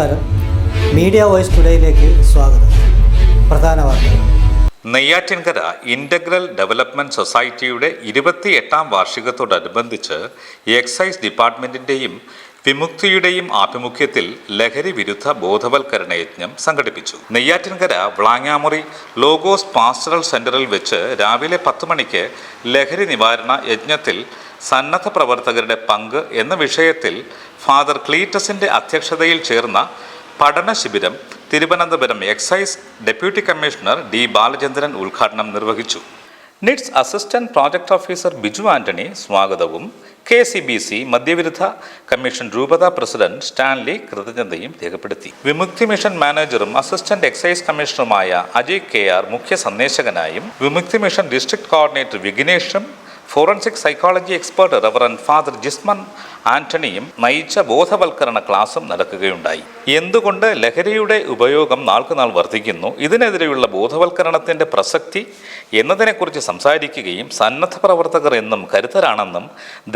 നമസ്കാരം. Media voice ടുഡേയിലേക്ക് സ്വാഗതം. പ്രധാന വാർത്തകൾ നെയ്യാറ്റിൻകര ഇന്റഗ്രൽ ഡെവലപ്മെന്റ് സൊസൈറ്റിയുടെ ഇരുപത്തിയെട്ടാം വാർഷികത്തോടനുബന്ധിച്ച് എക്സൈസ് ഡിപ്പാർട്ട്മെന്റിന്റെയും വിമുക്തിയുടെയും ആഭിമുഖ്യത്തിൽ ലഹരി വിരുദ്ധ ബോധവൽക്കരണ യജ്ഞം സംഘടിപ്പിച്ചു. നെയ്യാറ്റിൻകര വ്ളാങ്ങാമുറി ലോഗോസ് പാസ്റ്ററൽ സെന്ററിൽ വെച്ച് രാവിലെ പത്ത് മണിക്ക് ലഹരി നിവാരണ യജ്ഞത്തിൽ സന്നദ്ധ പ്രവർത്തകരുടെ പങ്ക് എന്ന വിഷയത്തിൽ ഫാദർ ക്ലീറ്റസിന്റെ അധ്യക്ഷതയിൽ ചേർന്ന പഠന ശിബിരം Thiruvananthapuram excise deputy commissioner D Balachandran ഉദ്ഘാടനം നിർവഹിച്ചു. Nits assistant project officer Biju Antony സ്വാഗതവും കെ സി ബി സി മദ്യവിരുദ്ധ കമ്മീഷൻ രൂപതാ പ്രസിഡന്റ് സ്റ്റാൻലി കൃതജ്ഞതയും രേഖപ്പെടുത്തി. വിമുക്തി മിഷൻ മാനേജറും അസിസ്റ്റന്റ് എക്സൈസ് കമ്മീഷണറുമായ അജയ് കെ ആർ മുഖ്യ സന്ദേശകനായും Vimukthi mission district coordinator വിഘ്നേഷും forensic psychology expert reverend father Jisman ആന്റണിയും നയിച്ച ബോധവൽക്കരണ ക്ലാസും നടക്കുകയുണ്ടായി. എന്തുകൊണ്ട് ലഹരിയുടെ ഉപയോഗം നാൾക്കുനാൾ വർദ്ധിക്കുന്നു ഇതിനെതിരെയുള്ള ബോധവൽക്കരണത്തിന്റെ പ്രസക്തി എന്നതിനെക്കുറിച്ച് സംസാരിക്കുകയും സന്നദ്ധ പ്രവർത്തകർ എന്നും കരുത്തരാണെന്നും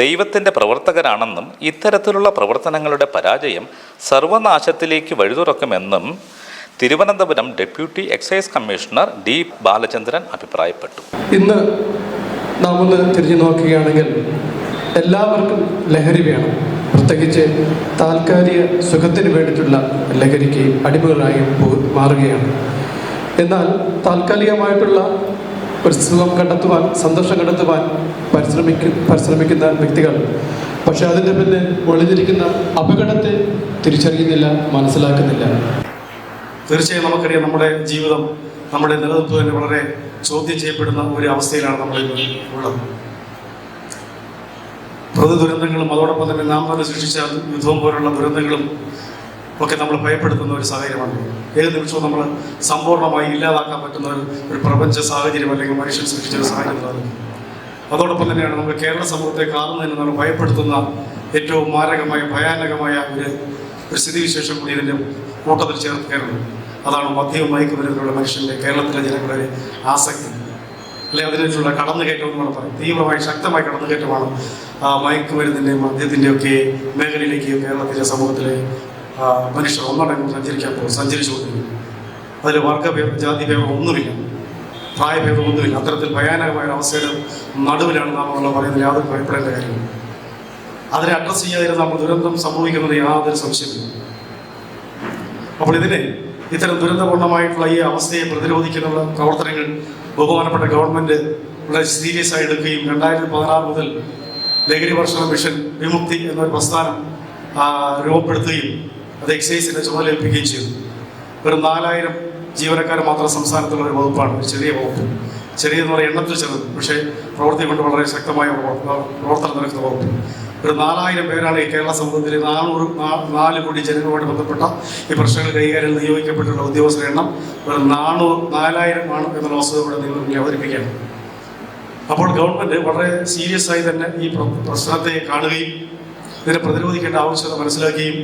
ദൈവത്തിന്റെ പ്രവർത്തകരാണെന്നും ഇത്തരത്തിലുള്ള പ്രവർത്തനങ്ങളുടെ പരാജയം സർവനാശത്തിലേക്ക് വഴിതുറക്കുമെന്നും Thiruvananthapuram deputy excise commissioner D Balachandran അഭിപ്രായപ്പെട്ടു. ഇന്ന് നാം ഒന്ന് തിരിഞ്ഞു നോക്കുകയാണെങ്കിൽ എല്ലാവർക്കും ലഹരി വേണം. പ്രത്യേകിച്ച് താൽക്കാലിക സുഖത്തിന് വേണ്ടിയിട്ടുള്ള ലഹരിക്ക് അടിമകളായി മാറുകയാണ്. എന്നാൽ താൽക്കാലികമായിട്ടുള്ള ഒരു സുഖം കണ്ടെത്തുവാൻ സന്തോഷം കണ്ടെത്തുവാൻ പരിശ്രമിക്കും പരിശ്രമിക്കുന്ന വ്യക്തികൾ പക്ഷെ അതിന്റെ പിന്നെ ഒളിഞ്ഞിരിക്കുന്ന അപകടത്തെ തിരിച്ചറിയുന്നില്ല മനസ്സിലാക്കുന്നില്ല. തീർച്ചയായും നമുക്കറിയാം നമ്മുടെ ജീവിതം നമ്മുടെ നിലനിൽപ്പ് തന്നെ വളരെ ചോദ്യം ചെയ്യപ്പെടുന്ന ഒരു അവസ്ഥയിലാണ് നമ്മൾ ഇന്ന് ഉള്ളത്. പൊതു ദുരന്തങ്ങളും അതോടൊപ്പം തന്നെ നാം തന്നെ സൃഷ്ടിച്ച യുദ്ധവും പോലുള്ള ദുരന്തങ്ങളും ഒക്കെ നമ്മൾ ഭയപ്പെടുത്തുന്ന ഒരു സാഹചര്യമാണ്. ഏത് നിമിഷവും നമ്മൾ സമ്പൂർണമായി ഇല്ലാതാക്കാൻ പറ്റുന്ന ഒരു പ്രപഞ്ച സാഹചര്യം അല്ലെങ്കിൽ മനുഷ്യൻ സൃഷ്ടിച്ച ഒരു സാഹചര്യം അതോടൊപ്പം തന്നെയാണ് നമ്മൾ കേരള സമൂഹത്തെ കാണുന്നതിന് നമ്മൾ ഭയപ്പെടുത്തുന്ന ഏറ്റവും മാരകമായ ഭയാനകമായ ഒരു ഒരു സ്ഥിതിവിശേഷം കൂടി ഇതിന്റെ കൂട്ടത്തിൽ ചേർത്ത് കയറുന്നു അതാണ് മദ്യവും മയക്കുമരുന്നിലുള്ള മനുഷ്യന്റെ കേരളത്തിലെ ജനങ്ങളുടെ ആസക്തി. അല്ലെങ്കിൽ അതിനുള്ള കടന്നുകയറ്റം എന്നാണ് പറയുന്നത്. പറയും തീവ്രമായി ശക്തമായ കടന്നുകയറ്റമാണ് മയക്കുമരുന്നിന്റെയും മദ്യത്തിന്റെയൊക്കെ മേഖലയിലേക്ക് കേരളത്തിലെ സമൂഹത്തിലെ മനുഷ്യർ ഒന്നടങ്കം സഞ്ചരിക്കാൻ പോകും സഞ്ചരിച്ചുകൊണ്ടിരിക്കുന്നു. അതിൽ വർഗഭേദം ജാതിഭേദം ഒന്നുമില്ല. പ്രായഭേദം ഒന്നുമില്ല. അത്തരത്തിൽ ഭയാനകമായ അവസ്ഥയുടെ നടുവിലാണ് നാം നമ്മൾ പറയുന്നത്. യാതൊരു ഭയപ്പെടേണ്ട കാര്യമില്ല. അതിനെ അഡ്രസ്സ് ചെയ്യാതിരുന്ന നമ്മൾ ദുരന്തം സംഭവിക്കുന്നത് യാതൊരു സംശയമില്ല അപ്പോൾ ഇതിനെ ഇത്തരം ദുരന്തപൂർണമായിട്ടുള്ള ഈ അവസ്ഥയെ പ്രതിരോധിക്കാനുള്ള പ്രവർത്തനങ്ങൾ ബഹുമാനപ്പെട്ട ഗവൺമെന്റ് വളരെ സീരിയസ് ആയി എടുക്കുകയും രണ്ടായിരത്തി പതിനാറ് മുതൽ ലഹരി ഭക്ഷണ മിഷൻ വിമുക്തി എന്നൊരു പ്രസ്ഥാനം രൂപപ്പെടുത്തുകയും അത് എക്സൈസിന്റെ ചുമതല ഏൽപ്പിക്കുകയും ചെയ്തു. വെറും നാലായിരം ജീവനക്കാർ മാത്രം സംസ്ഥാനത്തുള്ള ഒരു വകുപ്പാണ്. ചെറിയ വകുപ്പ്. ചെറിയ എന്ന് പറയുന്ന എണ്ണത്തിൽ ചെറുത്. പക്ഷേ പ്രവൃത്തി കൊണ്ട് വളരെ ശക്തമായ പ്രവർ- പ്രവർത്തനം നടക്കുന്ന വകുപ്പ്. ഒരു നാലായിരം പേരാണ് ഈ കേരള സമൂഹത്തിൽ നാനൂറ് നാല് കോടി ജനങ്ങളുമായിട്ട് ബന്ധപ്പെട്ട ഈ പ്രശ്നങ്ങൾ കൈകാര്യം നിയോഗിക്കപ്പെട്ടുള്ള ഉദ്യോഗസ്ഥരുടെ എണ്ണം ഒരു നാനൂറ് നാലായിരം ആണ് എന്നുള്ള വസ്തുത ഇവിടെ നിങ്ങൾ അവതരിപ്പിക്കണം അപ്പോൾ ഗവൺമെന്റ് വളരെ സീരിയസ് ആയി തന്നെ ഈ പ്ര- പ്രശ്നത്തെ കാണുകയും ഇതിനെ പ്രതിരോധിക്കേണ്ട ആവശ്യകത മനസ്സിലാക്കുകയും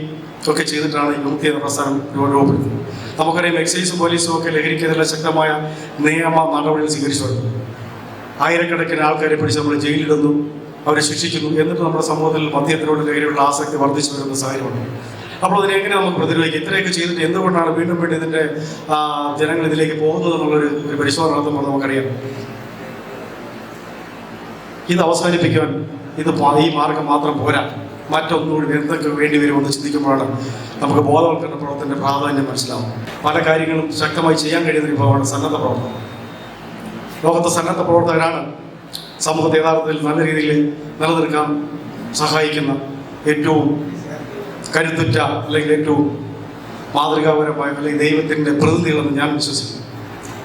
ഒക്കെ ചെയ്തിട്ടാണ് ഈ വിമുക്തി എന്ന പ്രസ്ഥാനം രൂപപ്പെടുത്തുന്നത് നമുക്കറിയാം എക്സൈസും പോലീസും ഒക്കെ ലഹരിക്കെതിരെ ശക്തമായ നിയമ നടപടികൾ സ്വീകരിച്ചു വരുന്നു. ആയിരക്കണക്കിന് ആൾക്കാരെ പിടിച്ച് നമ്മൾ ജയിലിലിടുന്നു. അവരെ ശിക്ഷിക്കുന്നു എന്നിട്ട് നമ്മുടെ സമൂഹത്തിൽ മദ്യത്തിനോട് ലഹരിയുള്ള ആസക്തി വർദ്ധിച്ചു വരുന്ന സാഹചര്യമുണ്ട്. അപ്പോൾ അതിനെങ്ങനെ നമുക്ക് പ്രതിരോധിക്കാം ഇത്രയൊക്കെ ചെയ്തിട്ട് എന്തുകൊണ്ടാണ് വീണ്ടും വീണ്ടും ഇതിന്റെ ജനങ്ങൾ ഇതിലേക്ക് പോകുന്നത് എന്നുള്ളൊരു ഒരു പരിശോധന നടത്തുമ്പോൾ നമുക്കറിയാം. ഇത് അവസാനിപ്പിക്കാൻ ഇത് ഈ മാർഗം മാത്രം പോരാ. മറ്റൊന്നുകൂടി എന്തൊക്കെ വേണ്ടി വരുമെന്ന് ചിന്തിക്കുമ്പോഴാണ് നമുക്ക് ബോധവൽക്കരണ പ്രവർത്തനത്തിന്റെ പ്രാധാന്യം മനസ്സിലാവും പല കാര്യങ്ങളും ശക്തമായി ചെയ്യാൻ കഴിയുന്ന വിഭവമാണ് സന്നദ്ധ പ്രവർത്തനം ലോകത്തെ സന്നദ്ധ പ്രവർത്തകരാണ് സമൂഹത്തെ യഥാർത്ഥത്തിൽ നല്ല രീതിയിൽ നിലനിർത്താൻ സഹായിക്കുന്ന ഏറ്റവും കരുത്തുറ്റ അല്ലെങ്കിൽ ഏറ്റവും മാതൃകാപരമായ അല്ലെങ്കിൽ ദൈവത്തിന്റെ പ്രതിനിധികളെന്ന് ഞാൻ വിശ്വസിക്കുന്നു.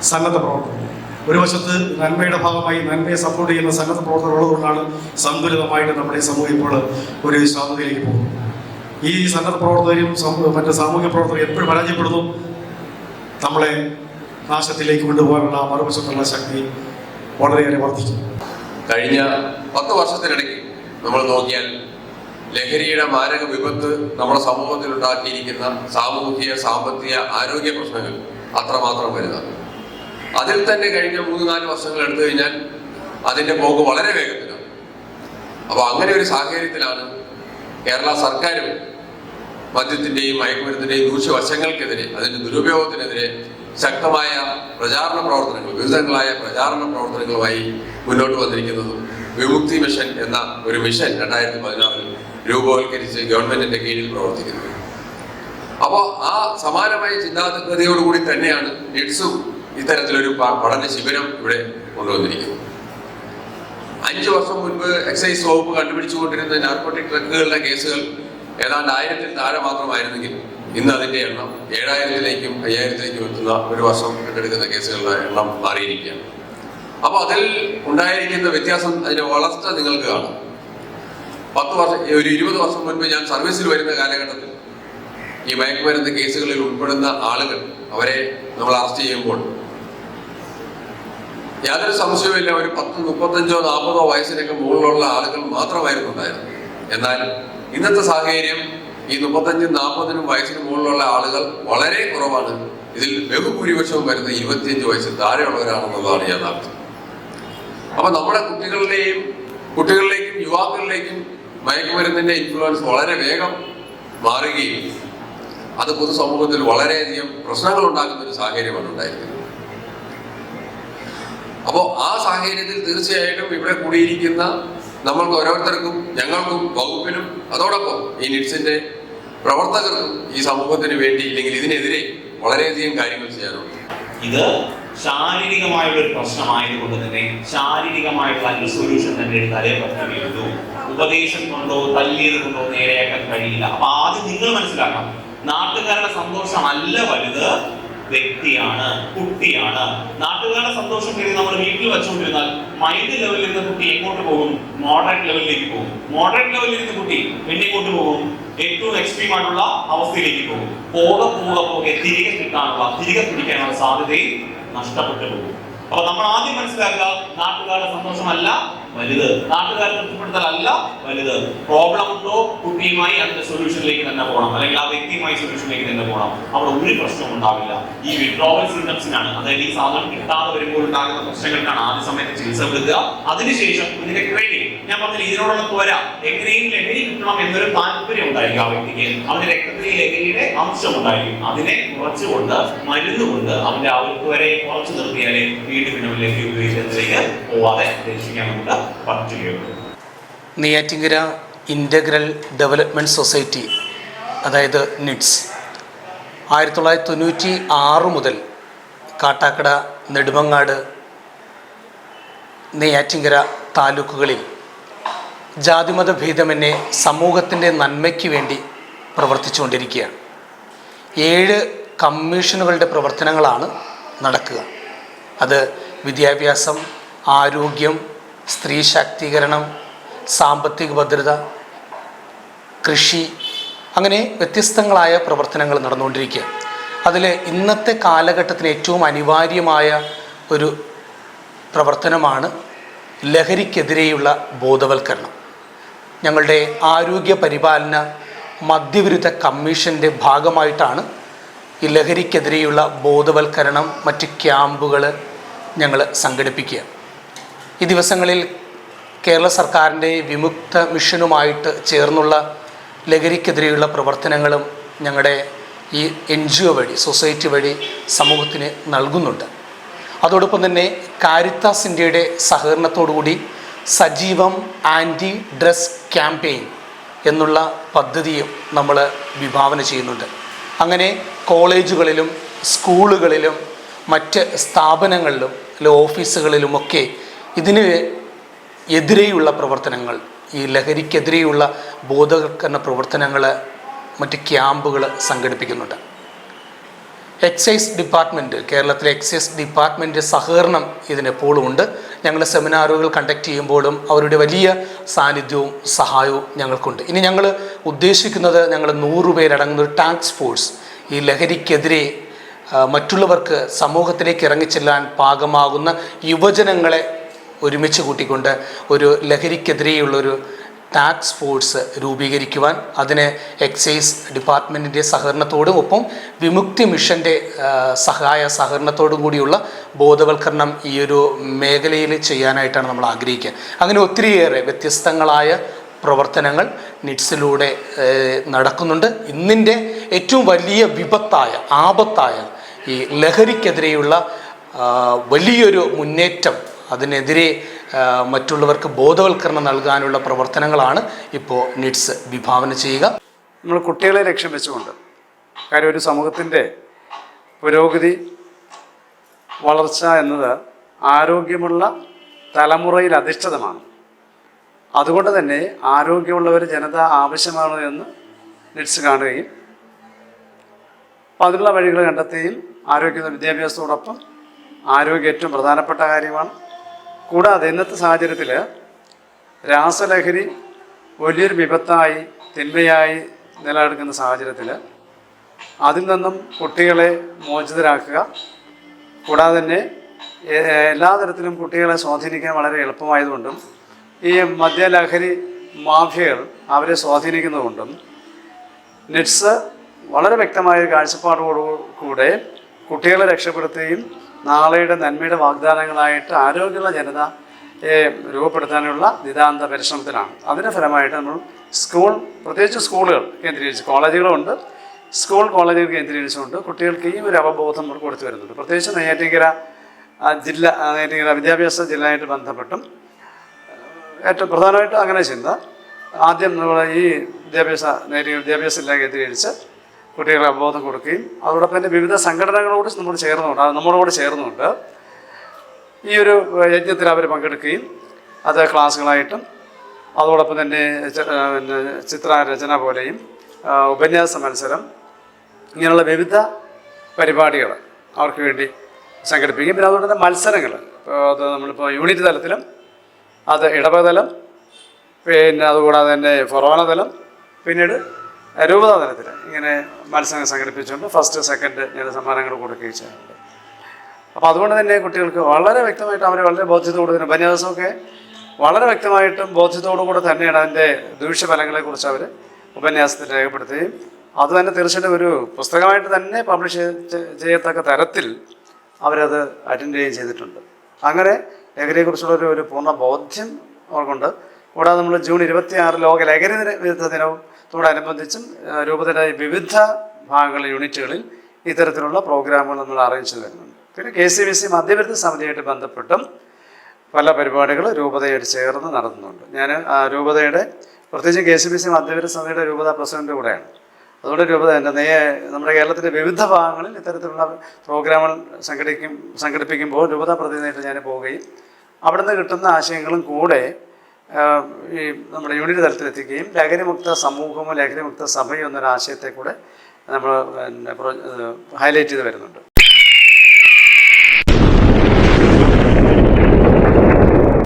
സന്നദ്ധ പ്രവർത്തനം ഒരു വശത്ത് നന്മയുടെ ഭാഗമായി നന്മയെ സപ്പോർട്ട് ചെയ്യുന്ന സന്നദ്ധ പ്രവർത്തനം ഉള്ളതുകൊണ്ടാണ് സന്തുലിതമായിട്ട് നമ്മുടെ സമൂഹം ഇപ്പോൾ ഒരു ശാന്തതയിലേക്ക് പോകുന്നത്. ഈ സന്നദ്ധ പ്രവർത്തകരും മറ്റ് സാമൂഹ്യ പ്രവർത്തകരും എപ്പോഴും പരാജയപ്പെടുന്നു. നമ്മളെ നാശത്തിലേക്ക് കൊണ്ടുപോകാനുള്ള മറുവശത്തുള്ള ശക്തി വളരെയേറെ വർദ്ധിക്കും കഴിഞ്ഞ പത്ത് വർഷത്തിനിടയ്ക്ക് നമ്മൾ നോക്കിയാൽ ലഹരിയുടെ മാരക വിപത്ത് നമ്മുടെ സമൂഹത്തിൽ ഉണ്ടാക്കിയിരിക്കുന്ന സാമൂഹിക സാമ്പത്തിക ആരോഗ്യ പ്രശ്നങ്ങൾ അത്രമാത്രം വലുതാണ്. അതിൽ തന്നെ കഴിഞ്ഞ മൂന്ന് നാല് വർഷങ്ങൾ എടുത്തു കഴിഞ്ഞാൽ അതിന്റെ പോക്ക് വളരെ വേഗത്തിലാണ്. അപ്പോൾ അങ്ങനെ ഒരു സാഹചര്യത്തിലാണ് കേരള സർക്കാരും മദ്യത്തിന്റെയും മയക്കുമരുന്നിന്റെയും ദൂഷ്യവശങ്ങൾക്കെതിരെ അതിന്റെ ദുരുപയോഗത്തിനെതിരെ ശക്തമായ പ്രചാരണ പ്രവർത്തനങ്ങൾ വിവിധങ്ങളായ പ്രചാരണ പ്രവർത്തനങ്ങളുമായി മുന്നോട്ട് വന്നിരിക്കുന്നതും വിമുക്തി മിഷൻ എന്ന ഒരു മിഷൻ രണ്ടായിരത്തി പതിനാറിൽ രൂപവൽക്കരിച്ച് ഗവൺമെന്റിന്റെ കീഴിൽ പ്രവർത്തിക്കുന്നത് അപ്പോൾ ആ സമാനമായ ചിന്താഗതിയോടുകൂടി തന്നെയാണ് നിഡ്സും ഇത്തരത്തിലൊരു പഠന ശിബിരം ഇവിടെ കൊണ്ടുവന്നിരിക്കുന്നത്. അഞ്ചു വർഷം മുൻപ് എക്സൈസ് വകുപ്പ് കണ്ടുപിടിച്ചുകൊണ്ടിരുന്ന നാർക്കോട്ടിക് ട്രക്കുകളുടെ കേസുകൾ ഏതാണ്ട് ആയിരത്തിൽ താഴെ മാത്രമായിരുന്നെങ്കിൽ ഇന്ന് അതിന്റെ എണ്ണം ഏഴായിരത്തിലേക്കും അയ്യായിരത്തിലേക്കും എത്തുന്ന ഒരു വർഷം കണ്ടെടുക്കുന്ന കേസുകളുടെ എണ്ണം മാറിയിരിക്കുകയാണ്. അപ്പോൾ അതിൽ ഉണ്ടായിരിക്കുന്ന വ്യത്യാസം അതിന്റെ വളർച്ച നിങ്ങൾക്ക് കാണാം. പത്ത് വർഷം ഒരു ഇരുപത് വർഷം മുൻപ് ഞാൻ സർവീസിൽ വരുന്ന കാലഘട്ടത്തിൽ ഈ മയക്കുമരുന്ന് കേസുകളിൽ ഉൾപ്പെടുന്ന ആളുകൾ അവരെ നമ്മൾ അറസ്റ്റ് ചെയ്യുമ്പോൾ യാതൊരു സംശയവുമില്ല ഒരു പത്ത് മുപ്പത്തഞ്ചോ നാൽപ്പതോ വയസ്സിനൊക്കെ മുകളിലുള്ള ആളുകൾ മാത്രമായിരുന്നു ഉണ്ടായിരുന്നത്. എന്നാൽ ഇന്നത്തെ സാഹചര്യം ഈ മുപ്പത്തഞ്ചും നാൽപ്പതിനും വയസ്സിന് മുകളിലുള്ള ആളുകൾ വളരെ കുറവാണ്. ഇതിൽ ബഹുഭൂരിപക്ഷവും വരുന്ന ഇരുപത്തിയഞ്ച് വയസ്സ് താഴെയുള്ളവരാണെന്നുള്ളതാണ് യാഥാർത്ഥ്യം. അപ്പൊ നമ്മുടെ കുട്ടികളുടെയും കുട്ടികളിലേക്കും യുവാക്കളിലേക്കും മയക്കുമരുന്നിന്റെ ഇൻഫ്ലുവൻസ് വളരെ വേഗം മാറുകയും അത് പൊതുസമൂഹത്തിൽ വളരെയധികം പ്രശ്നങ്ങൾ ഉണ്ടാക്കുന്ന ഒരു സാഹചര്യമാണ് ഉണ്ടായിരിക്കുന്നത്. അപ്പോൾ ആ സാഹചര്യത്തിൽ തീർച്ചയായിട്ടും ഇവിടെ കൂടിയിരിക്കുന്ന നമ്മൾക്ക് ഓരോരുത്തർക്കും ഞങ്ങൾക്കും വകുപ്പിനും അതോടൊപ്പം ഈ നിറ്റ്സിന്റെ പ്രവർത്തകർക്കും ഈ സമൂഹത്തിന് വേണ്ടി ഇല്ലെങ്കിൽ ഇതിനെതിരെ വളരെയധികം കാര്യങ്ങൾ ചെയ്യാനുണ്ട്. ഇത് ശാരീരികമായുള്ള ഒരു പ്രശ്നമായതുകൊണ്ട് തന്നെ ശാരീരികമായിട്ടുള്ള ഒരു സൊല്യൂഷൻ തന്നെ എടുത്താലേ പറ്റുകയുള്ളൂ ഉപദേശം കൊണ്ടോ തല്ലിയത് കൊണ്ടോ നേരെയാക്കാൻ കഴിയില്ല. അപ്പൊ ആദ്യം നിങ്ങൾ മനസ്സിലാക്കണം. നാട്ടുകാരുടെ സന്തോഷമല്ല വലുത് വ്യക്തിയാണ് കുട്ടിയാണ്. നാട്ടുകാരുടെ സന്തോഷം കരുതി നമ്മൾ വീട്ടിൽ വെച്ചുകൊണ്ടിരുന്നാൽ മൈൻഡ് ലെവലിൽ നിന്ന് കുട്ടി എങ്ങോട്ട് പോകും മോഡറേറ്റ് ലെവലിലേക്ക് പോകും മോഡറേറ്റ് ലെവലിൽ നിന്ന് കുട്ടി പിന്നെ എങ്ങോട്ട് പോകും ഏറ്റവും എക്സ്ട്രീം ആയിട്ടുള്ള അവസ്ഥയിലേക്ക് പോകും പോകെ പോകെ പോകെ തിരികെ കിട്ടാനുള്ള തിരികെ പിടിക്കാനുള്ള സാധ്യതയും നഷ്ടപ്പെട്ടു പോകും അപ്പൊ നമ്മൾ ആദ്യം മനസ്സിലാക്കുക നാട്ടുകാരുടെ സന്തോഷമല്ല വലുത്. നാട്ടുകാരെ തൃപ്തിപ്പെടുത്തലല്ല വലുത്. പ്രോബ്ലം ഉണ്ടോ? കുട്ടിയുമായി അതിന്റെ സൊല്യൂഷനിലേക്ക് തന്നെ പോകണം. അല്ലെങ്കിൽ ആ വ്യക്തിയുമായി സൊല്യൂഷനിലേക്ക് തന്നെ പോകണം. അവിടെ ഒരു പ്രശ്നവും ഉണ്ടാവില്ല. ഈ വിഡ്രോവൽ സിംറ്റംസിനാണ് അതായത് ഈ സാധനം കിട്ടാതെ വരുമ്പോൾ ഉണ്ടാകുന്ന പ്രശ്നങ്ങൾക്കാണ് ആദ്യ സമയത്ത് ചികിത്സ കൊടുക്കുക. അതിനുശേഷം ഇതിന്റെ ട്രെയിനിങ് ഞാൻ പറഞ്ഞില്ല ഇതിനോടുള്ള ത്വര. എങ്ങനെയും ലഹരി കിട്ടണം എന്നൊരു താല്പര്യം ഉണ്ടായിരിക്കും ആ വ്യക്തിക്ക്. അവന്റെ രക്തത്തിൽ ലഹരിയുടെ അംശം ഉണ്ടായിരിക്കും. അതിനെ കുറച്ചുകൊണ്ട് മരുന്ന് കൊണ്ട് അവന്റെ ആ ഒരു ത്വരയെ കുറച്ച് നിർത്തിയാലേ വീണ്ടും വീണ്ടും ലഹരി ഉപയോഗിക്കുന്നതിലേക്ക് പോവാതെ രക്ഷിക്കാൻ നമുക്ക് നെയ്യാറ്റിങ്കര ഇന്റഗ്രൽ ഡെവലപ്മെന്റ് സൊസൈറ്റി അതായത് നിഡ്സ് ആയിരത്തി തൊള്ളായിരത്തി തൊണ്ണൂറ്റി ആറ് മുതൽ കാട്ടാക്കട നെടുമങ്ങാട് നെയ്യാറ്റിങ്കര താലൂക്കുകളിൽ ജാതിമത ഭേദമന്യേ സമൂഹത്തിന്റെ നന്മയ്ക്ക് വേണ്ടി പ്രവർത്തിച്ചുകൊണ്ടിരിക്കുകയാണ്. ഏഴ് കമ്മീഷനുകളുടെ പ്രവർത്തനങ്ങളാണ് നടക്കുക. അത് വിദ്യാഭ്യാസം ആരോഗ്യം സ്ത്രീ ശാക്തീകരണം സാമ്പത്തിക ഭദ്രത കൃഷി അങ്ങനെ വ്യത്യസ്തങ്ങളായ പ്രവർത്തനങ്ങൾ നടന്നുകൊണ്ടിരിക്കുക. അതിൽ ഇന്നത്തെ കാലഘട്ടത്തിന് ഏറ്റവും അനിവാര്യമായ ഒരു പ്രവർത്തനമാണ് ലഹരിക്കെതിരെയുള്ള ബോധവൽക്കരണം. ഞങ്ങളുടെ ആരോഗ്യ പരിപാലന മദ്യവിരുദ്ധ കമ്മീഷന്റെ ഭാഗമായിട്ടാണ് ഈ ലഹരിക്കെതിരെയുള്ള ബോധവൽക്കരണം മറ്റ് ക്യാമ്പുകൾ ഞങ്ങൾ സംഘടിപ്പിക്കുക. ഈ ദിവസങ്ങളിൽ കേരള സർക്കാരിന്റെ വിമുക്ത മിഷനുമായിട്ട് ചേർന്നുള്ള ലഹരിക്കെതിരെയുള്ള പ്രവർത്തനങ്ങളും ഞങ്ങളുടെ ഈ എൻ ജി ഒ വഴി സൊസൈറ്റി വഴി സമൂഹത്തിന് നൽകുന്നുണ്ട്. അതോടൊപ്പം തന്നെ കാരിത്താസ് ഇന്ത്യയുടെ സഹകരണത്തോടുകൂടി സജീവം ആന്റി ഡ്രസ് ക്യാമ്പയിൻ എന്നുള്ള പദ്ധതിയും നമ്മൾ വിഭാവന ചെയ്യുന്നുണ്ട്. അങ്ങനെ കോളേജുകളിലും സ്കൂളുകളിലും മറ്റ് സ്ഥാപനങ്ങളിലും അല്ലെ ഓഫീസുകളിലുമൊക്കെ ഇതിന് എതിരെയുള്ള പ്രവർത്തനങ്ങൾ ഈ ലഹരിക്കെതിരെയുള്ള ബോധവൽക്കരണ പ്രവർത്തനങ്ങൾ മറ്റ് ക്യാമ്പുകൾ സംഘടിപ്പിക്കുന്നുണ്ട്. എക്സൈസ് ഡിപ്പാർട്ട്മെന്റ് കേരളത്തിലെ എക്സൈസ് ഡിപ്പാർട്ട്മെന്റ് സഹകരണം ഇതിനെപ്പോഴും ഉണ്ട് ഞങ്ങൾ സെമിനാറുകൾ കണ്ടക്ട് ചെയ്യുമ്പോഴും അവരുടെ വലിയ സാന്നിധ്യവും സഹായവും ഞങ്ങൾക്കുണ്ട്. ഇനി ഞങ്ങൾ ഉദ്ദേശിക്കുന്നത് ഞങ്ങൾ നൂറ് പേരടങ്ങുന്ന ഒരു ടാസ്ക് ഫോഴ്സ് ഈ ലഹരിക്കെതിരെ മറ്റുള്ളവർക്ക് സമൂഹത്തിലേക്ക് ഇറങ്ങിച്ചെല്ലാൻ പാകമാകുന്ന യുവജനങ്ങളെ ഒരുമിച്ച് കൂട്ടിക്കൊണ്ട് ഒരു ലഹരിക്കെതിരെയുള്ളൊരു ടാക്സ് ഫോഴ്സ് രൂപീകരിക്കുവാൻ അതിന് എക്സൈസ് ഡിപ്പാർട്ട്മെന്റിന്റെ സഹകരണത്തോടും ഒപ്പം വിമുക്തി മിഷന്റെ സഹായ സഹകരണത്തോടും കൂടിയുള്ള ബോധവൽക്കരണം ഈ ഒരു മേഖലയിൽ ചെയ്യാനായിട്ടാണ് നമ്മൾ ആഗ്രഹിക്കുക. അങ്ങനെ ഒത്തിരിയേറെ വ്യത്യസ്തങ്ങളായ പ്രവർത്തനങ്ങൾ നിറ്റ്സിലൂടെ നടക്കുന്നുണ്ട്. ഇന്നിന്റെ ഏറ്റവും വലിയ വിപത്തായ ആപത്തായ ഈ ലഹരിക്കെതിരെയുള്ള വലിയൊരു മുന്നേറ്റം അതിനെതിരെ മറ്റുള്ളവർക്ക് ബോധവൽക്കരണം നൽകാനുള്ള പ്രവർത്തനങ്ങളാണ് ഇപ്പോൾ നിറ്റ്സ് വിഭാവന ചെയ്യുക. നമ്മൾ കുട്ടികളെ ലക്ഷ്യം വെച്ചുകൊണ്ട് കാര്യം ഒരു സമൂഹത്തിന്റെ പുരോഗതി വളർച്ച എന്നത് ആരോഗ്യമുള്ള തലമുറയിൽ അധിഷ്ഠിതമാണ്. അതുകൊണ്ട് തന്നെ ആരോഗ്യമുള്ളവർ ജനത ആവശ്യമാണ് എന്ന് നിറ്റ്സ് കാണുകയും അതിനുള്ള വഴികൾ കണ്ടെത്തുകയും ആരോഗ്യ വിദ്യാഭ്യാസത്തോടൊപ്പം ആരോഗ്യം ഏറ്റവും പ്രധാനപ്പെട്ട കാര്യമാണ്. കൂടാതെ ഇന്നത്തെ സാഹചര്യത്തിൽ രാസലഹരി വലിയൊരു വിപത്തായി തിന്മയായി നിലനിൽക്കുന്ന സാഹചര്യത്തിൽ അതിൽ നിന്നും കുട്ടികളെ മോചിതരാക്കുക. കൂടാതെ തന്നെ എല്ലാ തരത്തിലും കുട്ടികളെ സ്വാധീനിക്കാൻ വളരെ എളുപ്പമായതുകൊണ്ടും ഈ മദ്യലഹരി മാഫിയകൾ അവരെ സ്വാധീനിക്കുന്നതുകൊണ്ടും നെറ്റ്സ് വളരെ വ്യക്തമായ ഒരു കാഴ്ചപ്പാടോടുകൂടെ കുട്ടികളെ രക്ഷപ്പെടുത്തുകയും നാളെയുടെ നന്മയുടെ വാഗ്ദാനങ്ങളായിട്ട് ആരോഗ്യമുള്ള ജനത രൂപപ്പെടുത്താനുള്ള നിതാന്ത പരിശ്രമത്തിലാണ്. അതിന്റെ ഫലമായിട്ട് നമ്മൾ സ്കൂൾ പ്രത്യേകിച്ച് സ്കൂളുകൾ കേന്ദ്രീകരിച്ച് കോളേജുകളുണ്ട് സ്കൂൾ കോളേജുകൾ കേന്ദ്രീകരിച്ചുകൊണ്ട് കുട്ടികൾക്ക് ഈ ഒരു അവബോധം നമ്മൾ കൊടുത്തു വരുന്നുണ്ട്. പ്രത്യേകിച്ച് നെയ്യാറ്റിങ്കര ജില്ല നെയ്യാറ്റിങ്കര വിദ്യാഭ്യാസ ജില്ലയായിട്ട് ബന്ധപ്പെട്ടും ഏറ്റവും പ്രധാനമായിട്ടും അങ്ങനെ ചിന്ത ആദ്യം നമ്മൾ ഈ വിദ്യാഭ്യാസ നേരിയ വിദ്യാഭ്യാസ ജില്ല കേന്ദ്രീകരിച്ച് കുട്ടികളെ അവബോധം കൊടുക്കുകയും അതോടൊപ്പം തന്നെ വിവിധ സംഘടനകളോട് നമ്മൾ ചേർന്നുകൊണ്ട് നമ്മളോട് ചേർന്നുകൊണ്ട് ഈ ഒരു യജ്ഞത്തിൽ അവർ പങ്കെടുക്കുകയും അത് ക്ലാസ്സുകളായിട്ടും അതോടൊപ്പം തന്നെ പിന്നെ ചിത്രരചന പോലെയും ഉപന്യാസ മത്സരം ഇങ്ങനെയുള്ള വിവിധ പരിപാടികൾ അവർക്ക് വേണ്ടി സംഘടിപ്പിക്കും പിന്നെ അതുകൊണ്ട് തന്നെ മത്സരങ്ങൾ. അത് നമ്മളിപ്പോൾ യൂണിറ്റ് തലത്തിലും അത് ഇടവതലം പിന്നെ അതുകൂടാതെ തന്നെ ഫൊറോന തലം പിന്നീട് രൂപതാ തലത്തിൽ ഇങ്ങനെ മത്സരങ്ങൾ സംഘടിപ്പിച്ചുകൊണ്ട് ഫസ്റ്റ് സെക്കൻഡ് ഇങ്ങനെ സമ്മാനങ്ങൾ കൊടുക്കുകയും ചെയ്യുന്നുണ്ട്. അപ്പോൾ അതുകൊണ്ട് തന്നെ കുട്ടികൾക്ക് വളരെ വ്യക്തമായിട്ട് അവരെ വളരെ ബോധ്യത്തോട് തന്നെ ഉപന്യാസമൊക്കെ വളരെ വ്യക്തമായിട്ടും ബോധ്യത്തോടുകൂടെ തന്നെയാണ് അതിന്റെ ദൂഷ്യഫലങ്ങളെക്കുറിച്ച് അവർ ഉപന്യാസത്തിൽ രേഖപ്പെടുത്തുകയും അത് തന്നെ തീർച്ചയായിട്ടും ഒരു പുസ്തകമായിട്ട് തന്നെ പബ്ലിഷ് ചെയ്യ- ചെയ്യത്തക്ക തരത്തിൽ അവരത് അറ്റൻഡ് ചെയ്യുകയും ചെയ്തിട്ടുണ്ട്. അങ്ങനെ ലഹരിയെക്കുറിച്ചുള്ള ഒരു ഒരു പൂർണ ബോധ്യം അവർക്കുണ്ട്. കൂടാതെ നമ്മൾ ജൂൺ ഇരുപത്തിയാറ് ലോക ലഹരി വിരുദ്ധ ദിനവും തോടനുബന്ധിച്ചും രൂപതയുടെ വിവിധ ഭാഗങ്ങളിലെ യൂണിറ്റുകളിൽ ഇത്തരത്തിലുള്ള പ്രോഗ്രാമുകൾ നമ്മൾ അറേഞ്ച് ചെയ്ത് വരുന്നുണ്ട്. പിന്നെ കെ സി ബി സി മധ്യവിരുദ്ധ സമിതിയായിട്ട് ബന്ധപ്പെട്ടും പല പരിപാടികൾ രൂപതയായിട്ട് ചേർന്ന് നടത്തുന്നുണ്ട്. ഞാൻ രൂപതയുടെ പ്രത്യേകിച്ച് കെ സി ബി സി മധ്യവിരുദ്ധ സമിതിയുടെ രൂപത പ്രസിഡന്റ് കൂടെയാണ്. അതുകൊണ്ട് രൂപത എന്റെ നേ നമ്മുടെ കേരളത്തിന്റെ വിവിധ ഭാഗങ്ങളിൽ ഇത്തരത്തിലുള്ള പ്രോഗ്രാമുകൾ സംഘടിക്കും സംഘടിപ്പിക്കുമ്പോൾ രൂപത പ്രതിനിധിയായിട്ട് ഞാൻ പോവുകയും അവിടുന്ന് കിട്ടുന്ന ആശയങ്ങളും കൂടെ ഈ നമ്മുടെ യൂണിറ്റ് തലത്തിലെത്തിക്കുകയും ലഹരിമുക്ത സമൂഹമോ ലഹരിമുക്ത സഭയോ എന്നൊരു ആശയത്തെ കൂടെ നമ്മൾ ഹൈലൈറ്റ് ചെയ്ത് വരുന്നുണ്ട്.